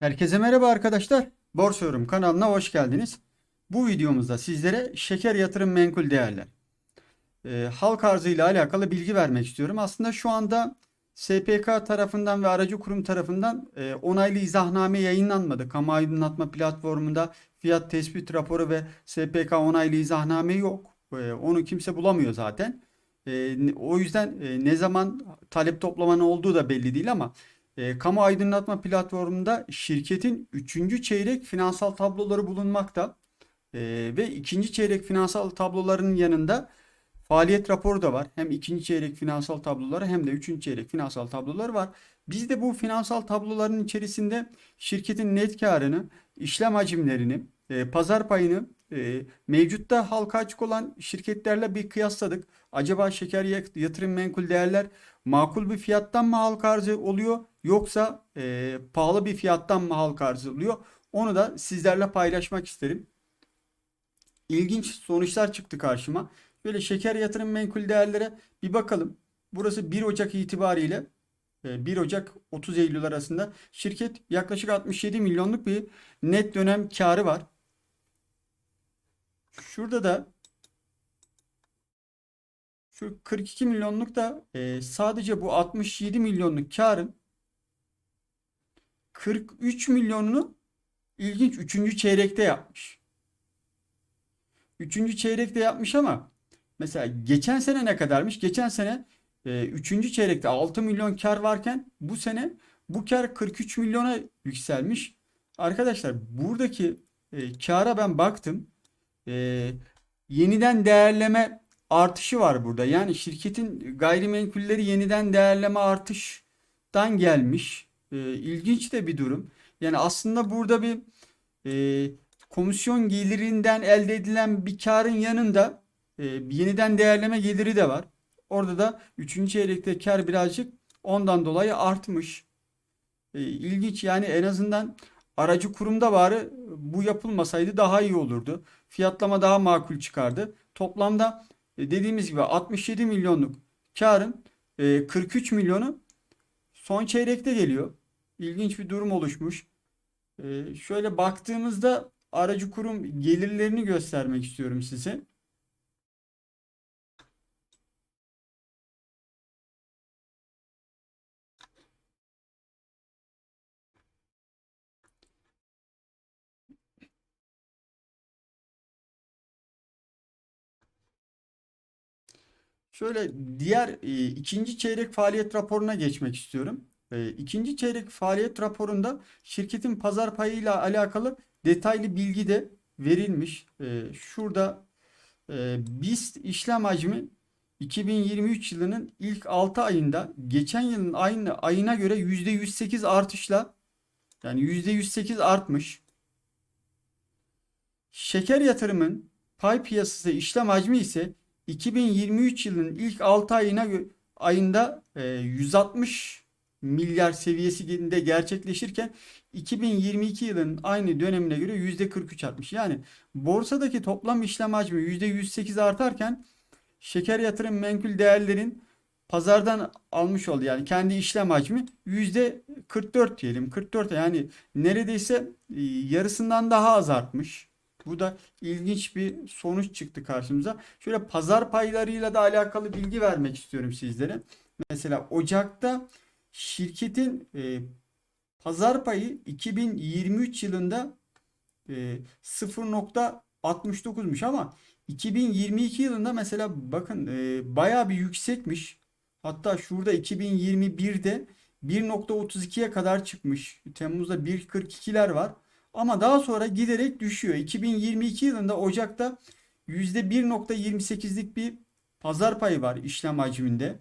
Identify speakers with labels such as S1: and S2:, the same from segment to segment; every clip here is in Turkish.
S1: Herkese merhaba arkadaşlar. Borsa Yorum kanalına hoş geldiniz. Bu videomuzda sizlere şeker yatırım menkul değerler e, halk arzı ile alakalı bilgi vermek istiyorum. Aslında şu anda SPK tarafından ve aracı kurum tarafından e, onaylı izahname yayınlanmadı. Kamu aydınlatma platformunda fiyat tespit raporu ve SPK onaylı izahname yok. E, onu kimse bulamıyor zaten. E, o yüzden e, ne zaman talep toplamanın olduğu da belli değil ama e, kamu aydınlatma platformunda şirketin 3. çeyrek finansal tabloları bulunmakta. E, ve ikinci çeyrek finansal tabloların yanında faaliyet raporu da var. Hem ikinci çeyrek finansal tabloları hem de üçüncü çeyrek finansal tabloları var. Biz de bu finansal tabloların içerisinde şirketin net karını, işlem hacimlerini, e, pazar payını e, mevcutta halka açık olan şirketlerle bir kıyasladık. Acaba şeker yatırım menkul değerler makul bir fiyattan mı halka arzı oluyor yoksa e, pahalı bir fiyattan mı halka arzı oluyor? Onu da sizlerle paylaşmak isterim. İlginç sonuçlar çıktı karşıma. Böyle şeker yatırım menkul değerlere bir bakalım. Burası 1 Ocak itibariyle 1 Ocak 30 Eylül arasında şirket yaklaşık 67 milyonluk bir net dönem karı var. Şurada da şu 42 milyonluk da e, sadece bu 67 milyonluk karın 43 milyonunu ilginç 3. çeyrekte yapmış. 3. çeyrekte yapmış ama mesela geçen sene ne kadarmış? Geçen sene 3. E, çeyrekte 6 milyon kar varken bu sene bu kar 43 milyona yükselmiş. Arkadaşlar buradaki e, kara ben baktım. E, yeniden değerleme artışı var burada. Yani şirketin gayrimenkulleri yeniden değerleme artıştan gelmiş. E, ilginç de bir durum. Yani aslında burada bir e, komisyon gelirinden elde edilen bir karın yanında e, yeniden değerleme geliri de var. Orada da 3. çeyrekte kar birazcık ondan dolayı artmış. E, ilginç yani en azından aracı kurumda bari bu yapılmasaydı daha iyi olurdu. Fiyatlama daha makul çıkardı. Toplamda dediğimiz gibi 67 milyonluk karın e, 43 milyonu son çeyrekte geliyor. İlginç bir durum oluşmuş. E, şöyle baktığımızda aracı kurum gelirlerini göstermek istiyorum size. Şöyle diğer e, ikinci çeyrek faaliyet raporuna geçmek istiyorum. E, ikinci çeyrek faaliyet raporunda şirketin pazar payıyla alakalı detaylı bilgi de verilmiş. E, şurada e, BIST işlem hacmi 2023 yılının ilk 6 ayında geçen yılın aynı ayına göre %108 artışla yani %108 artmış. Şeker yatırımın pay piyasası işlem hacmi ise 2023 yılının ilk 6 ayına ayında 160 e, milyar seviyesinde gerçekleşirken 2022 yılının aynı dönemine göre %43 artmış. Yani borsadaki toplam işlem hacmi %108 artarken şeker yatırım menkul değerlerin pazardan almış oldu. Yani kendi işlem hacmi %44 diyelim. 44 yani neredeyse e, yarısından daha az artmış. Bu da ilginç bir sonuç çıktı karşımıza. Şöyle pazar paylarıyla da alakalı bilgi vermek istiyorum sizlere. Mesela Ocak'ta şirketin e, pazar payı 2023 yılında e, 0.69'muş ama 2022 yılında mesela bakın e, bayağı bir yüksekmiş. Hatta şurada 2021'de 1.32'ye kadar çıkmış. Temmuz'da 1.42'ler var. Ama daha sonra giderek düşüyor. 2022 yılında Ocak'ta %1.28'lik bir pazar payı var işlem hacminde.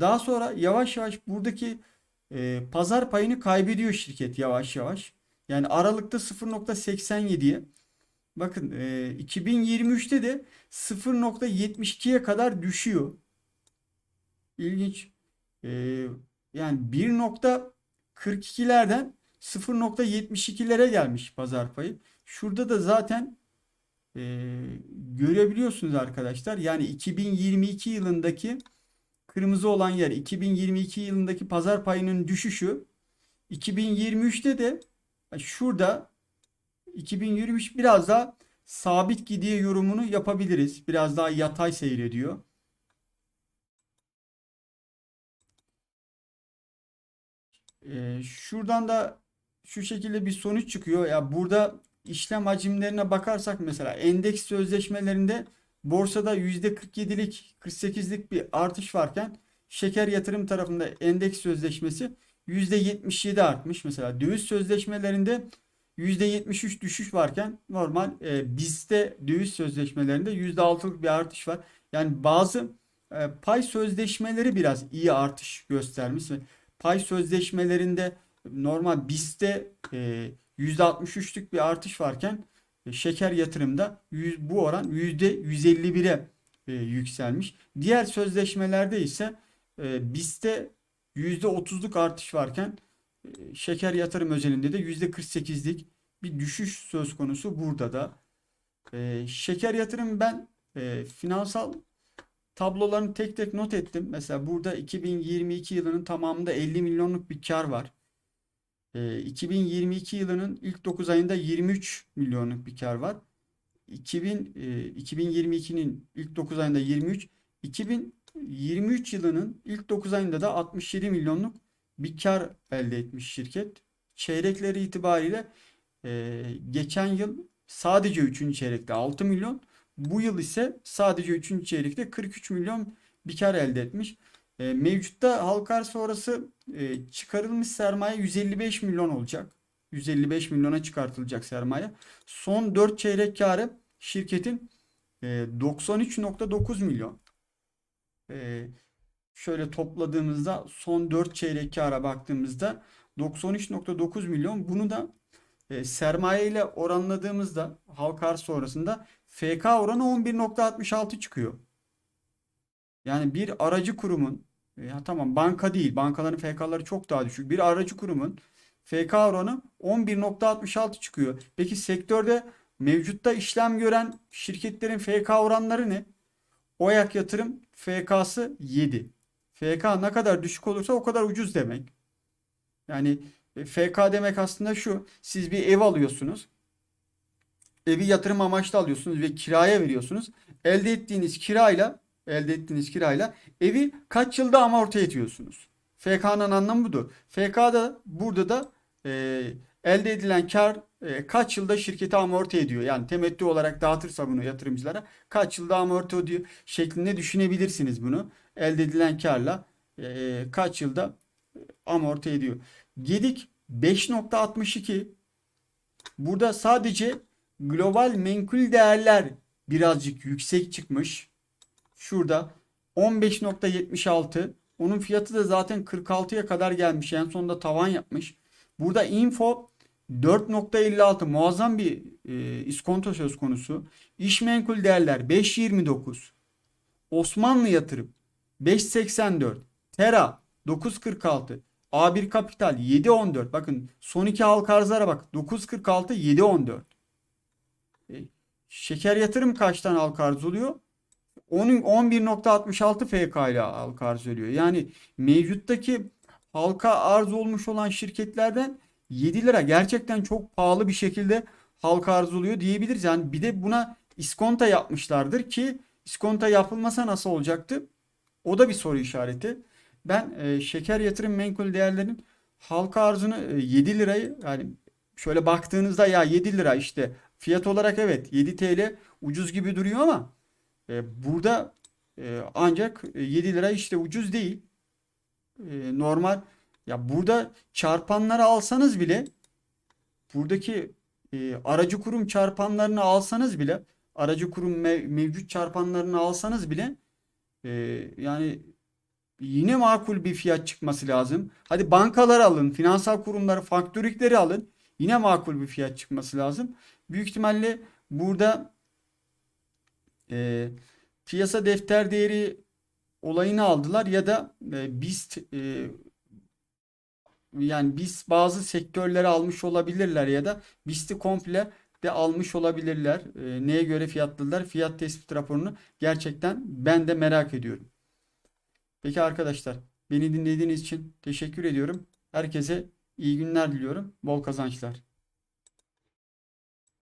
S1: Daha sonra yavaş yavaş buradaki e, pazar payını kaybediyor şirket yavaş yavaş. Yani Aralık'ta 0.87'ye bakın e, 2023'te de 0.72'ye kadar düşüyor. İlginç. E, yani 1.42'lerden 0.72'lere gelmiş pazar payı. Şurada da zaten e, görebiliyorsunuz arkadaşlar. Yani 2022 yılındaki kırmızı olan yer 2022 yılındaki pazar payının düşüşü 2023'te de Şurada 2023 biraz daha sabit gidiyor yorumunu yapabiliriz. Biraz daha yatay seyrediyor. Ee, şuradan da şu şekilde bir sonuç çıkıyor. Ya burada işlem hacimlerine bakarsak mesela endeks sözleşmelerinde borsada %47'lik 48'lik bir artış varken şeker yatırım tarafında endeks sözleşmesi %77 artmış. Mesela döviz sözleşmelerinde %73 düşüş varken normal e, BIST'te döviz sözleşmelerinde %6'lık bir artış var. Yani bazı e, pay sözleşmeleri biraz iyi artış göstermiş. Pay sözleşmelerinde normal BIST'te e, %63'lük bir artış varken e, şeker yatırımda yüz, bu oran %151'e e, yükselmiş. Diğer sözleşmelerde ise e, BIST'te %30'luk artış varken e, şeker yatırım özelinde de %48'lik bir düşüş söz konusu burada da. E, şeker yatırım ben e, finansal tablolarını tek tek not ettim. Mesela burada 2022 yılının tamamında 50 milyonluk bir kar var. E, 2022 yılının ilk 9 ayında 23 milyonluk bir kar var. 2000, e, 2022'nin ilk 9 ayında 23, 2023 yılının ilk 9 ayında da 67 milyonluk bir kar elde etmiş şirket. Çeyrekleri itibariyle e, geçen yıl sadece 3. çeyrekte 6 milyon, bu yıl ise sadece 3. çeyrekte 43 milyon bir kar elde etmiş. E, mevcutta halka arz sonrası e, çıkarılmış sermaye 155 milyon olacak. 155 milyona çıkartılacak sermaye. Son 4 çeyrek karı şirketin e, 93.9 milyon. E, şöyle topladığımızda son 4 çeyrek kara baktığımızda 93.9 milyon. Bunu da e, sermaye ile oranladığımızda halka arz sonrasında FK oranı 11.66 çıkıyor. Yani bir aracı kurumun ya tamam banka değil. Bankaların FK'ları çok daha düşük. Bir aracı kurumun FK oranı 11.66 çıkıyor. Peki sektörde mevcutta işlem gören şirketlerin FK oranları ne? Oyak Yatırım FK'sı 7. FK ne kadar düşük olursa o kadar ucuz demek. Yani e, FK demek aslında şu. Siz bir ev alıyorsunuz. Evi yatırım amaçlı alıyorsunuz ve kiraya veriyorsunuz. Elde ettiğiniz kirayla elde ettiğiniz kirayla evi kaç yılda amorti ediyorsunuz. FK'nın anlamı budur. FK'da burada da e, elde edilen kar e, kaç yılda şirketi amorti ediyor. Yani temettü olarak dağıtırsa bunu yatırımcılara kaç yılda amorti ediyor şeklinde düşünebilirsiniz bunu. Elde edilen karla e, kaç yılda amorti ediyor. Gedik 5.62 burada sadece global menkul değerler birazcık yüksek çıkmış. Şurada 15.76 onun fiyatı da zaten 46'ya kadar gelmiş. En sonunda tavan yapmış. Burada info 4.56 muazzam bir e, iskonto söz konusu. İş menkul değerler 5.29. Osmanlı yatırım 5.84. Tera 9.46. A1 Kapital 7.14. Bakın son iki halka arzlara bak. 9.46 7.14. E, şeker yatırım kaç tane halka arz oluyor? Onun 11.66 FK ile halka arz ediyor. Yani mevcuttaki halka arz olmuş olan şirketlerden 7 lira gerçekten çok pahalı bir şekilde halka arz oluyor diyebiliriz. Yani bir de buna iskonta yapmışlardır ki iskonta yapılmasa nasıl olacaktı? O da bir soru işareti. Ben e, şeker yatırım menkul değerlerin halka arzını e, 7 lirayı yani şöyle baktığınızda ya 7 lira işte fiyat olarak evet 7 TL ucuz gibi duruyor ama e, burada e, ancak 7 lira işte ucuz değil. E, normal ya burada çarpanları alsanız bile buradaki e, aracı kurum çarpanlarını alsanız bile aracı kurum mev mevcut çarpanlarını alsanız bile e, yani yine makul bir fiyat çıkması lazım. Hadi bankalar alın, finansal kurumları, faktörikleri alın. Yine makul bir fiyat çıkması lazım. Büyük ihtimalle burada e, piyasa defter değeri olayını aldılar ya da e, BIST e, yani biz bazı sektörleri almış olabilirler ya da BIST'i komple de almış olabilirler. E, neye göre fiyatladılar? Fiyat tespit raporunu gerçekten ben de merak ediyorum. Peki arkadaşlar beni dinlediğiniz için teşekkür ediyorum. Herkese iyi günler diliyorum. Bol kazançlar.